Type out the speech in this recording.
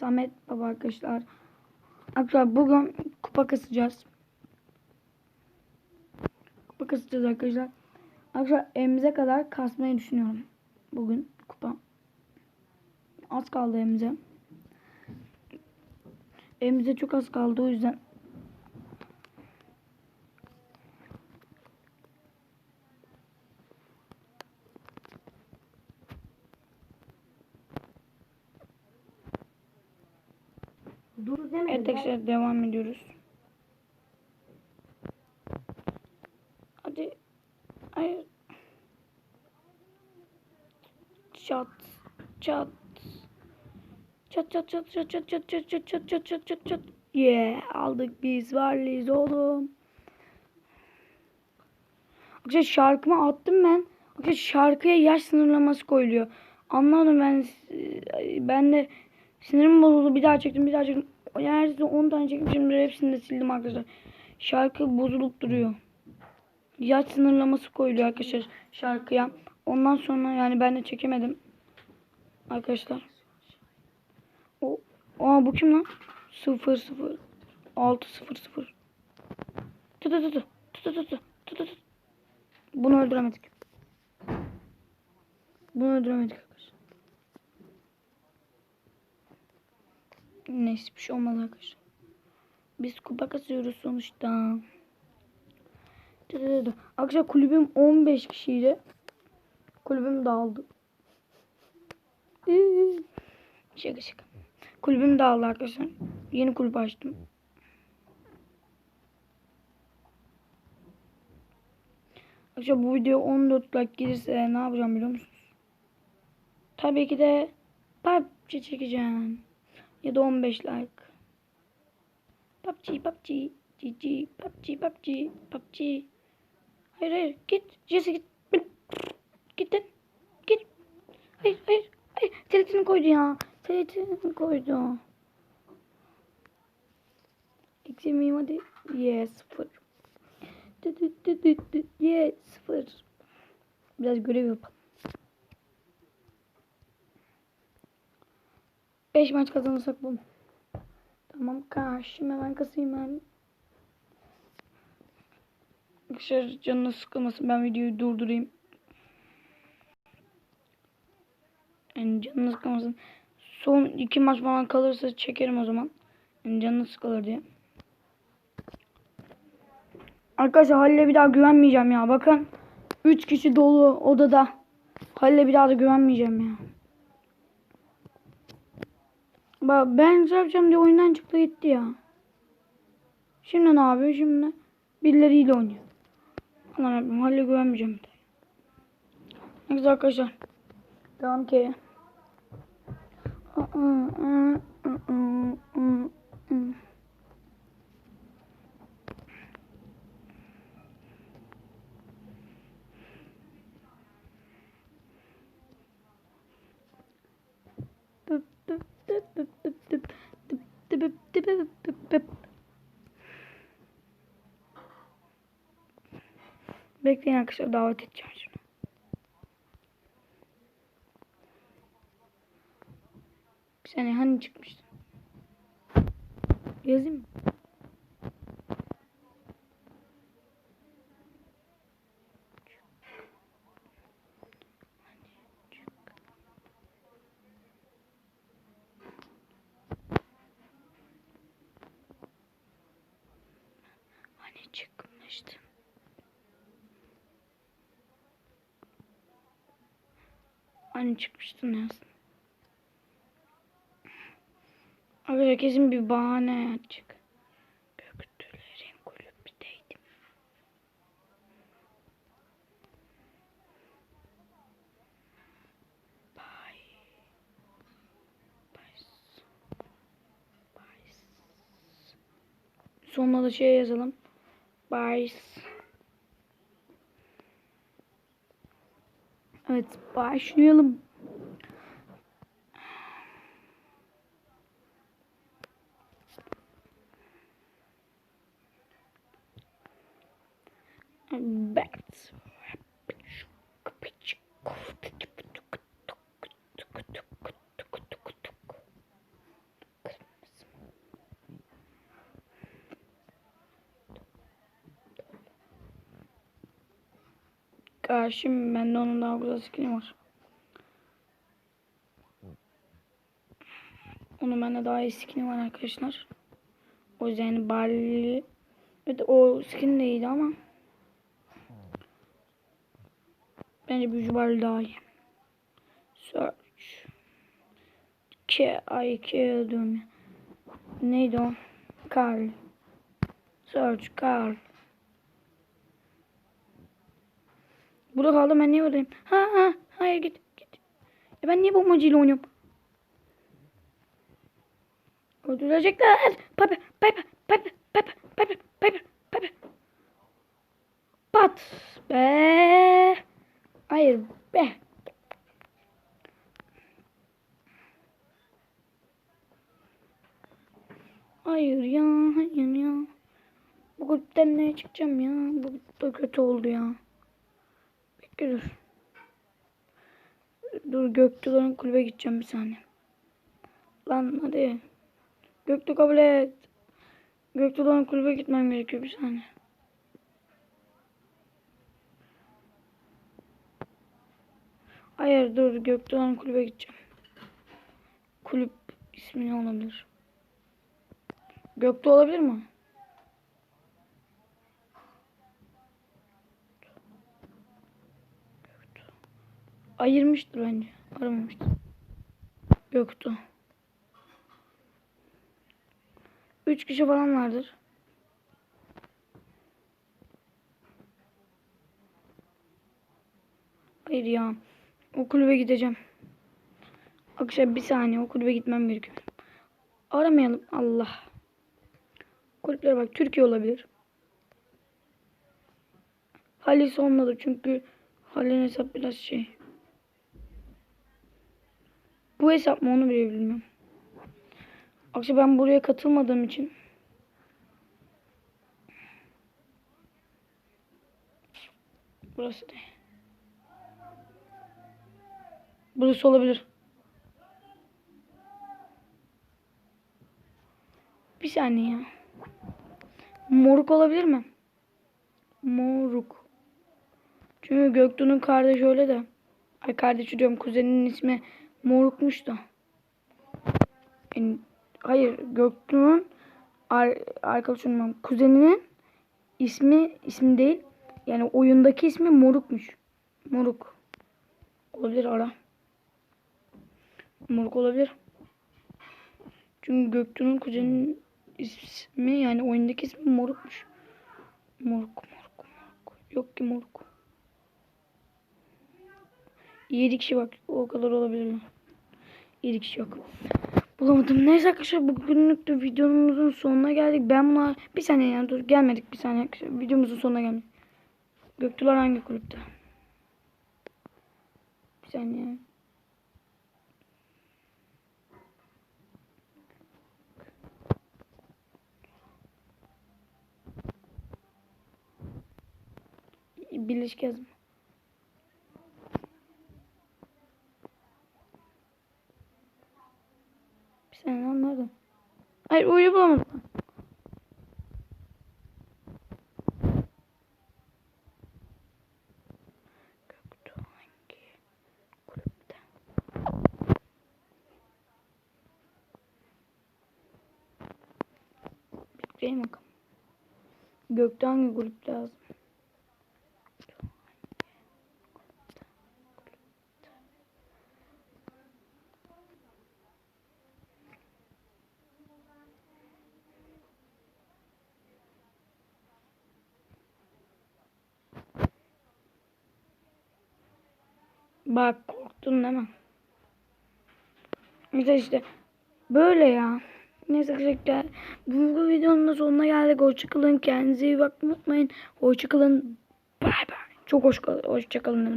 Samet Baba arkadaşlar. Arkadaşlar bugün kupa kasacağız. Kupa kasacağız arkadaşlar. Arkadaşlar evimize kadar kasmayı düşünüyorum. Bugün kupa. Az kaldı evimize. Evimize çok az kaldı o yüzden. Dur demedim. Evet arkadaşlar devam ediyoruz. Hadi. Hayır. Çat. Çat. Çat çat çat çat çat çat çat çat çat çat çat çat çat. Yeah aldık biz varlıyız oğlum. Arkadaşlar şarkımı attım ben. Arkadaşlar şarkıya yaş sınırlaması koyuluyor. Anladım ben. Ben de sinirim bozuldu. Bir daha çektim bir daha çektim. Yani 10 tane çektim şimdi hepsini de sildim arkadaşlar. Şarkı bozulup duruyor. Yaş sınırlaması koyuluyor arkadaşlar şarkıya. Ondan sonra yani ben de çekemedim. Arkadaşlar. O, aa bu kim lan? 0 0 6 0 0. Tut tut tut. Tut tut tut. Tut tut. Bunu öldüremedik. Bunu öldüremedik arkadaşlar. Neyse bir şey olmaz arkadaşlar. Biz kupa kasıyoruz sonuçta. Arkadaşlar kulübüm 15 kişiydi. Kulübüm dağıldı. Şaka şaka. Kulübüm dağıldı arkadaşlar. Yeni kulüp açtım. Arkadaşlar bu video 14 like gelirse ne yapacağım biliyor musunuz? Tabii ki de PUBG çekeceğim. Ya da 15 like. PUBG, PUBG, GG, PUBG, PUBG, PUBG. Hayır hayır git. Jesse git. Git lan. Git. Hayır hayır. Hayır. Teletini koydu ya. Teletini koydu. Eksi miyim hadi. Yes sıfır. Yes sıfır. Biraz görev yapalım. 5 maç kazanırsak bu. Tamam karşım hemen kasayım ben. Arkadaşlar canına sıkılmasın ben videoyu durdurayım. Yani canına sıkılmasın. Son iki maç falan kalırsa çekerim o zaman. Yani canına sıkılır diye. Arkadaşlar Halil'e bir daha güvenmeyeceğim ya. Bakın 3 kişi dolu odada. Halil'e bir daha da güvenmeyeceğim ya. Ben şey yapacağım diye oyundan çıktı gitti ya. Şimdi ne yapıyor? Şimdi birileriyle oynuyor. Allah'ım yapayım. Halil'e güvenmeyeceğim. Neyse arkadaşlar. Devam ki. Bekleyin arkadaşlar davet edeceğim şimdi. Bir saniye hani çıkmıştı? Yazayım mı? Hani Hani çıkmıştın yazdım. Arkadaşlar kesin bir bahane açık. Göktürlerin Sonuna da şey yazalım. Bye. Evet başlayalım. Bet. Karşım bende onun daha güzel skin'i var. Onun bende daha iyi skin'i var arkadaşlar. O yüzden yani evet, o skin de iyiydi ama bence büyücü Barley daha iyi. Search. K ay K diyorum. Neydi o? Carl. Search Carl. Burada kaldım ben niye buradayım? Ha ha hayır git git. Ya ben niye bombacıyla oynuyorum? Öldürecekler. Piper Piper Piper Piper Piper Piper Piper. Pat be. Hayır be. Hayır ya hayır ya. Bu gruptan ne çıkacağım ya? Bu da kötü oldu ya. Bekle dur. Dur Göktuğ'ların kulübe gideceğim bir saniye. Lan hadi. Göktuğ kabul et. Göktuğ'ların kulübe gitmem gerekiyor bir saniye. Hayır dur Göktuğ'ların kulübe gideceğim. Kulüp ismi ne olabilir? Göktuğ olabilir mi? Ayırmıştır bence. Aramamıştır. Göktuğ. Üç kişi falan vardır. Hayır ya. O kulübe gideceğim. Akşam bir saniye o kulübe gitmem gerekiyor. Aramayalım. Allah. Kulüplere bak. Türkiye olabilir. Halis olmadı çünkü Halil'in hesap biraz şey. Bu hesap mı onu bile bilmiyorum. Akşam ben buraya katılmadığım için Burası değil. Burası olabilir. Bir saniye ya. Moruk olabilir mi? Moruk. Çünkü Göktuğ'un kardeşi öyle de. Ay kardeşi diyorum kuzeninin ismi Moruk'muş da. Hayır Göktuğ'un ar arkadaşının kuzeninin ismi ismi değil. Yani oyundaki ismi Moruk'muş. Moruk. Olabilir ara. Moruk olabilir. Çünkü Göktuğ'un kuzeninin ismi yani oyundaki ismi Moruk'muş. Moruk, moruk, moruk. Yok ki moruk. 7 kişi bak. O kadar olabilirler. 7 kişi yok. Bulamadım. Neyse arkadaşlar bugünlük de videomuzun sonuna geldik. Ben buna bir saniye ya dur gelmedik bir saniye. Videomuzun sonuna geldik. Göktuğlar hangi kulüpte? Bir saniye. Birleşik yazma. Bir saniye lan nerede? Hayır oyunu bulamadım. Bekleyin bakalım. Göktuğ hangi kulüp lazım? Bak korktun değil mi? Neyse işte böyle ya. Neyse arkadaşlar bu videonun da sonuna geldik. Hoşçakalın. Kendinize iyi bakmayı unutmayın. Hoşçakalın. Bay bay. Çok hoş, hoşçakalın.